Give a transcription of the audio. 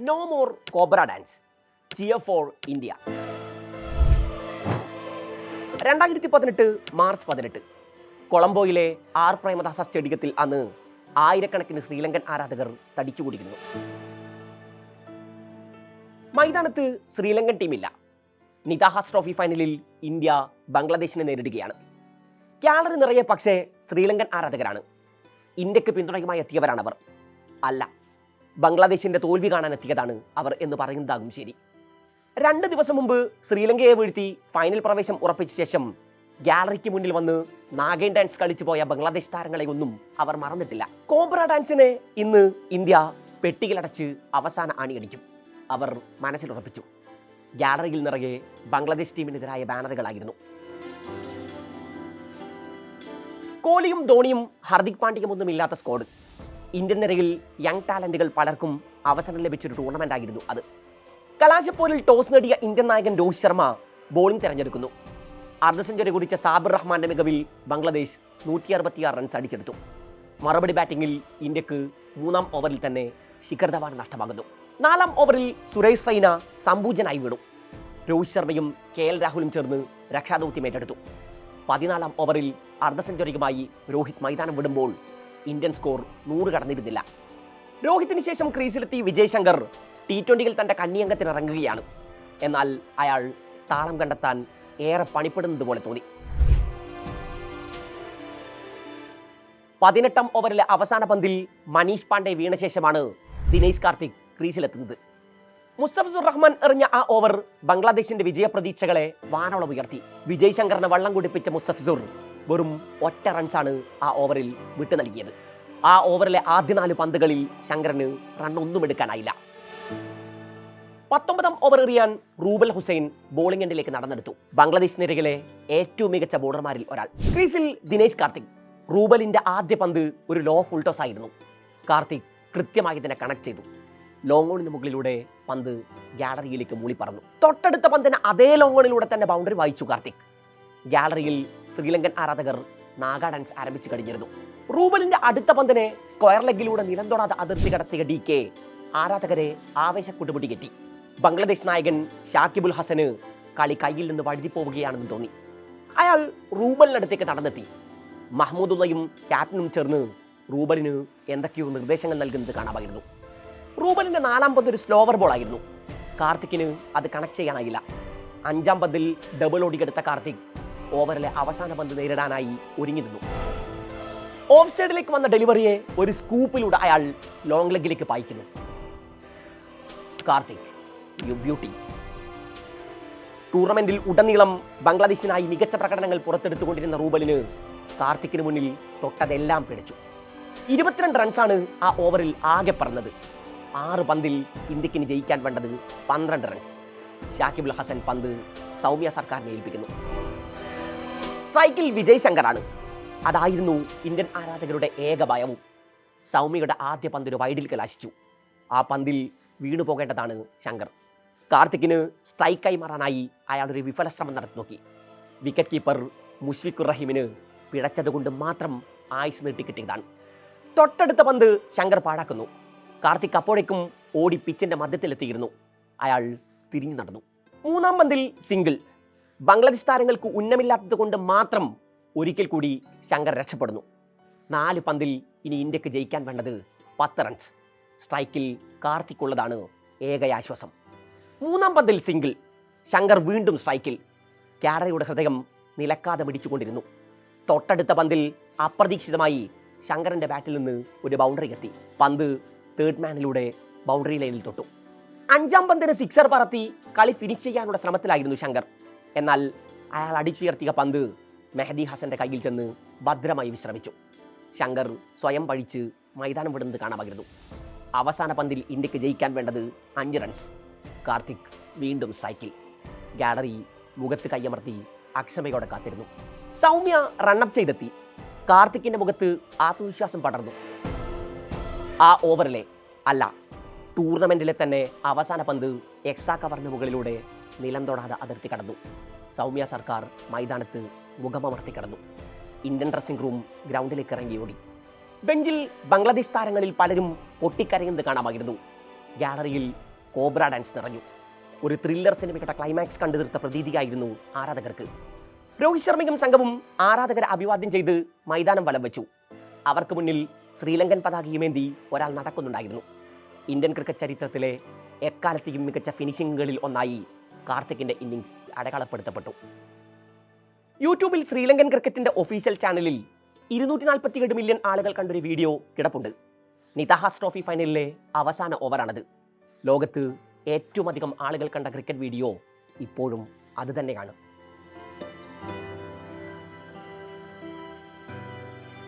No more cobra dance cheer for India രണ്ടായിരത്തി പതിനെട്ട് March പതിനെട്ട്. കൊളംബോയിലെ ആർ പ്രേമദാസ സ്റ്റേഡിയത്തിൽ അന്ന് ആയിരക്കണക്കിന് ശ്രീലങ്കൻ ആരാധകർ തടിച്ചുകൂടിയിരുന്നു മൈതാനത്ത് ശ്രീലങ്കൻ ടീമില്ല. നിതാഹാസ് ട്രോഫി ഫൈനലിൽ ഇന്ത്യ ബംഗ്ലാദേശിനെ നേരിടുകയാണ്. ക്യാലറി നിറയെ പക്ഷേ ശ്രീലങ്കൻ ആരാധകരാണ്. ഇന്ത്യയ്ക്ക് പിന്തുണയുമായി എത്തിയവരാണവർ. അല്ല ബംഗ്ലാദേശിന്റെ തോൽവി കാണാൻ എത്തിയതാണ് അവർ എന്ന് പറയുന്നതാകും ശരി. രണ്ട് ദിവസം മുമ്പ് ശ്രീലങ്കയെ വീഴ്ത്തി ഫൈനൽ പ്രവേശം ഉറപ്പിച്ച ശേഷം ഗാലറിക്ക് മുന്നിൽ വന്ന് നാഗേൻ ഡാൻസ് കളിച്ചു പോയ ബംഗ്ലാദേശ് താരങ്ങളെ ഒന്നും അവർ മറന്നിട്ടില്ല. കോബ്ര ഡാൻസിനെ ഇന്ന് ഇന്ത്യ പെട്ടിയിലടച്ച് അവസാന അണിയടിക്കും അവർ മനസ്സിലുറപ്പിച്ചു ഗാലറിയിൽ നിറയെ ബംഗ്ലാദേശ് ടീമിനെതിരായ ബാനറുകളായിരുന്നു. കോഹ്ലിയും ധോണിയും ഹർദിക് പാണ്ഡ്യയും ഒന്നും ഇല്ലാത്ത സ്ക്വാഡ് ഇന്ത്യൻ നിരയിൽ യങ് ടാലന്റുകൾ പലർക്കും അവസരം ലഭിച്ചൊരു ടൂർണമെന്റ് ആയിരുന്നു അത്. കലാശപ്പോരിൽ ടോസ് നേടിയ ഇന്ത്യൻ നായകൻ രോഹിത് ശർമ്മ ബോളിംഗ് തിരഞ്ഞെടുക്കുന്നു. അർദ്ധ സെഞ്ചുറി കുറിച്ച സാബിർ റഹ്മാന്റെ മികവിൽ ബംഗ്ലാദേശ് നൂറ്റി അറുപത്തിയാറ് റൺസ് അടിച്ചെടുത്തു. മറുപടി ബാറ്റിംഗിൽ ഇന്ത്യയ്ക്ക് മൂന്നാം ഓവറിൽ തന്നെ ശിഖർ ധവാൻ നഷ്ടമാകുന്നു. നാലാം ഓവറിൽ സുരേഷ് റൈന സമ്പൂജനായി വീണു. രോഹിത് ശർമ്മയും കെ എൽ രാഹുലും ചേർന്ന് രക്ഷാദൗത്യം ഏറ്റെടുത്തു. പതിനാലാം ഓവറിൽ അർദ്ധ സെഞ്ചുറിയുമായി രോഹിത് മൈതാനം വിടുമ്പോൾ ഇന്ത്യൻ സ്കോർ നൂറ് കടന്നിരുന്നില്ല. രോഹിത്തിന് ശേഷം ക്രീസിലെത്തി വിജയ് ശങ്കർ ടി ട്വന്റിയിൽ തന്റെ കന്നിയംഗത്തിനിറങ്ങുകയാണ് എന്നാൽ അയാൾ താളം കണ്ടെത്താൻ ഏറെ പണിപ്പെടുന്നത് പോലെ തോന്നി. പതിനെട്ടാം ഓവറിലെ അവസാന പന്തിൽ മനീഷ് പാണ്ഡെ വീണ ശേഷമാണ് ദിനേശ് കാർത്തിക് ക്രീസിലെത്തുന്നത്. മുസ്തഫിസുർ റഹ്മാൻ എറിഞ്ഞ ആ ഓവർ ബംഗ്ലാദേശിന്റെ വിജയപ്രതീക്ഷകളെ വാനോളം ഉയർത്തി. വിജയ് ശങ്കറിനെ വള്ളം കുടിപ്പിച്ച മുസ്തഫിസുർ വെറും ഒറ്റ റൺസാണ് ആ ഓവറിൽ വിട്ടു നൽകിയത്. ആ ഓവറിലെ ആദ്യ നാല് പന്തുകളിൽ ശങ്കറിന് റൺ ഒന്നും എടുക്കാനായില്ല. പത്തൊമ്പതാം ഓവർ എറിയാൻ റൂബൽ ഹുസൈൻ ബോളിംഗ് എൻഡിലേക്ക് നടന്നെടുത്തു. ബംഗ്ലാദേശ് നിരയിലെ ഏറ്റവും മികച്ച ബോളർമാരിൽ ഒരാൾ. ക്രീസിൽ ദിനേശ് കാർത്തിക്. റൂബലിന്റെ ആദ്യ പന്ത് ഒരു ലോ ഫുൾ ടോസ് ആയിരുന്നു. കാർത്തിക് കൃത്യമായി തന്നെ കണക്ട് ചെയ്തു. ലോങ്ങോണിന് മുകളിലൂടെ പന്ത് ഗാലറിയിലേക്ക് മൂളിപ്പറന്നു. തൊട്ടടുത്ത പന്തിന് അതേ ലോങ്ങോണിലൂടെ തന്നെ ബൗണ്ടറി വായിച്ചു കാർത്തിക്. ഗാലറിയിൽ ശ്രീലങ്കൻ ആരാധകർ നാഗാ ഡാൻസ് ആരംഭിച്ചു കഴിഞ്ഞിരുന്നു. റൂബലിന്റെ അടുത്ത പന്തിനെ സ്ക്വയർ ലെഗിലൂടെ നിലം അതിർത്തി കടത്തിയ ഡി കെ ആരാധകരെ ആവേശക്കുട്ടുപിടി കെട്ടി ബംഗ്ലാദേശ് നായകൻ ഷാക്കിബുൽ ഹസന് കളി കയ്യിൽ നിന്ന് വഴുതി പോവുകയാണെന്ന് തോന്നി. അയാൾ റൂബലിനടുത്തേക്ക് നടന്നെത്തി. മഹ്മൂദുള്ളയും ക്യാപ്റ്റനും ചേർന്ന് റൂബലിന് എന്തൊക്കെയോ നിർദ്ദേശങ്ങൾ നൽകുന്നത് കാണാമായിരുന്നു. റൂബലിന്റെ നാലാം പന്ത് ഒരു സ്ലോവർ ബോൾ ആയിരുന്നു. കാർത്തിക്കിന് അത് കണക്ട് ചെയ്യാനായില്ല. അഞ്ചാം പന്തിൽ ഡബിൾ ഓടിക്കെടുത്ത കാർത്തിക് ഓവറിലെ അവസാന പന്ത് നേരിടാനായി ഒരുങ്ങി നിന്നു. ഓഫ് സൈഡിലേക്ക് വന്ന ഡെലിവറിയെ ഒരു സ്കൂപ്പിലൂടെ അയാൾ ലോങ് ലെഗിലേക്ക് പായിക്കുന്നു. Karthik you beauty. ടൂർണമെന്റിൽ ഉടനീളം ബംഗ്ലാദേശിനായി മികച്ച പ്രകടനങ്ങൾ പുറത്തെടുത്തുകൊണ്ടിരുന്ന റൂബലിന് കാർത്തിക്കിന് മുന്നിൽ തൊട്ടതെല്ലാം പിടിച്ചു. ഇരുപത്തിരണ്ട് റൺസാണ് ആ ഓവറിൽ ആകെ പറഞ്ഞത്. ആറ് പന്തിൽ ഇന്ത്യക്കിന് ജയിക്കാൻ വേണ്ടത് പന്ത്രണ്ട് റൺസ്. ഷാക്കിബുൽ ഹസൻ പന്ത് സൗമ്യ സർക്കാരിനെ ഏൽപ്പിക്കുന്നു. സ്ട്രൈക്കിൽ വിജയ് ശങ്കറാണ് അതായിരുന്നു ഇന്ത്യൻ ആരാധകരുടെ ഏക ഭയവും സൗമ്യയുടെ ആദ്യ പന്ത് ഒരു വൈഡിൽ കലാശിച്ചു. ആ പന്തിൽ വീണു പോകേണ്ടതാണ് ശങ്കർ. കാർത്തിക്കിന് സ്ട്രൈക്കായി മാറാനായി അയാൾ ഒരു വിഫല ശ്രമം നടത്തി നോക്കി. വിക്കറ്റ് കീപ്പർ മുഷ്ഫിഖുർ റഹീമിന് പിഴച്ചതുകൊണ്ട് മാത്രം ആയുസ് നീട്ടി കിട്ടിയതാണ്. തൊട്ടടുത്ത പന്ത് ശങ്കർ പാഴാക്കുന്നു. കാർത്തിക് അപ്പോഴേക്കും ഓടി പിച്ചിന്റെ മധ്യത്തിലെത്തിയിരുന്നു. അയാൾ തിരിഞ്ഞു നടന്നു. മൂന്നാം പന്തിൽ സിംഗിൾ ബംഗ്ലാദേശ് താരങ്ങൾക്ക് ഉന്നമില്ലാത്തത് കൊണ്ട് മാത്രം ഒരിക്കൽ കൂടി ശങ്കർ രക്ഷപ്പെടുന്നു. നാല് പന്തിൽ ഇനി ഇന്ത്യയ്ക്ക് ജയിക്കാൻ വേണ്ടത് പത്ത് റൺസ് സ്ട്രൈക്കിൽ കാർത്തിക്കുള്ളതാണ് ഏക ആശ്വാസം. മൂന്നാം പന്തിൽ സിംഗിൾ ശങ്കർ വീണ്ടും സ്ട്രൈക്കിൽ. ക്യാഡറയുടെ ഹൃദയം നിലക്കാതെ മിടിച്ചുകൊണ്ടിരുന്നു. തൊട്ടടുത്ത പന്തിൽ അപ്രതീക്ഷിതമായി ശങ്കറിന്റെ ബാറ്റിൽ നിന്ന് ഒരു ബൗണ്ടറി എത്തി പന്ത് തേർഡ് മാനിലൂടെ ബൗണ്ടറി ലൈനിൽ തൊട്ടു. അഞ്ചാം പന്തിന് സിക്സർ പറത്തി കളി ഫിനിഷ് ചെയ്യാനുള്ള ശ്രമത്തിലായിരുന്നു ശങ്കർ. എന്നാൽ അയാൾ അടിച്ചുയർത്തിയ പന്ത് മെഹദി ഹസന്റെ കയ്യിൽ ചെന്ന് ഭദ്രമായി വിശ്രമിച്ചു. ശങ്കർ സ്വയം പഴിച്ച് മൈതാനം വിടുന്നത് കാണാമായിരുന്നു അവസാന പന്തിൽ ഇന്ത്യയ്ക്ക് ജയിക്കാൻ വേണ്ടത് അഞ്ച് റൺസ് കാർത്തിക് വീണ്ടും സ്ട്രൈക്കിൽ ഗാലറി മുഖത്ത് കയ്യമർത്തി അക്ഷമയോടെ കാത്തിരുന്നു. സൗമ്യ റണ്ണപ്പ് ചെയ്തെത്തി. കാർത്തിക്കിന്റെ മുഖത്ത് ആത്മവിശ്വാസം പടർന്നു. ആ ഓവറിലെ അല്ല ടൂർണമെന്റിലെ തന്നെ അവസാന പന്ത് എക്സാ കവറിന് മുകളിലൂടെ നിലം തൊടാതെ അതിർത്തി കടന്നു. സൗമ്യ സർക്കാർ മൈതാനത്ത് മുഖമമർത്തി കടന്നു. ഇന്ത്യൻ ഡ്രസ്സിംഗ് റൂം ഗ്രൗണ്ടിലേക്ക് ഇറങ്ങി ഓടി. ബെഞ്ചിൽ ബംഗ്ലാദേശ് താരങ്ങളിൽ പലരും പൊട്ടിക്കരയുന്നത് കാണാമായിരുന്നു. ഗാലറിയിൽ കോബ്ര ഡാൻസ് നിറഞ്ഞു. ഒരു ത്രില്ലർ സിനിമയുടെ ക്ലൈമാക്സ് കണ്ടു തീർത്ത പ്രതീതിയായിരുന്നു ആരാധകർക്ക്. രോഹിത് ശർമ്മയും സംഘവും ആരാധകരെ അഭിവാദ്യം ചെയ്ത് മൈതാനം വലം വെച്ചു. അവർക്ക് മുന്നിൽ ശ്രീലങ്കൻ പതാകയുമേന്തി ഒരാൾ നടക്കുന്നുണ്ടായിരുന്നു. ഇന്ത്യൻ ക്രിക്കറ്റ് ചരിത്രത്തിലെ എക്കാലത്തെയും മികച്ച ഫിനിഷിങ്ങുകളിൽ ഒന്നായി കാർത്തിക്കിന്റെ ഇന്നിങ്സ് അടയാളപ്പെടുത്തപ്പെട്ടു. യൂട്യൂബിൽ ശ്രീലങ്കൻ ക്രിക്കറ്റിന്റെ ഒഫീഷ്യൽ ചാനലിൽ ഇരുന്നൂറ്റി നാൽപ്പത്തിയേഴ് മില്യൺ ആളുകൾ കണ്ടൊരു വീഡിയോ കിടപ്പുണ്ട്. നിതാഹാസ് ട്രോഫി ഫൈനലിലെ അവസാന ഓവറാണത്. ലോകത്ത് ഏറ്റവും അധികം ആളുകൾ കണ്ട ക്രിക്കറ്റ് വീഡിയോ ഇപ്പോഴും അത് തന്നെയാണ്.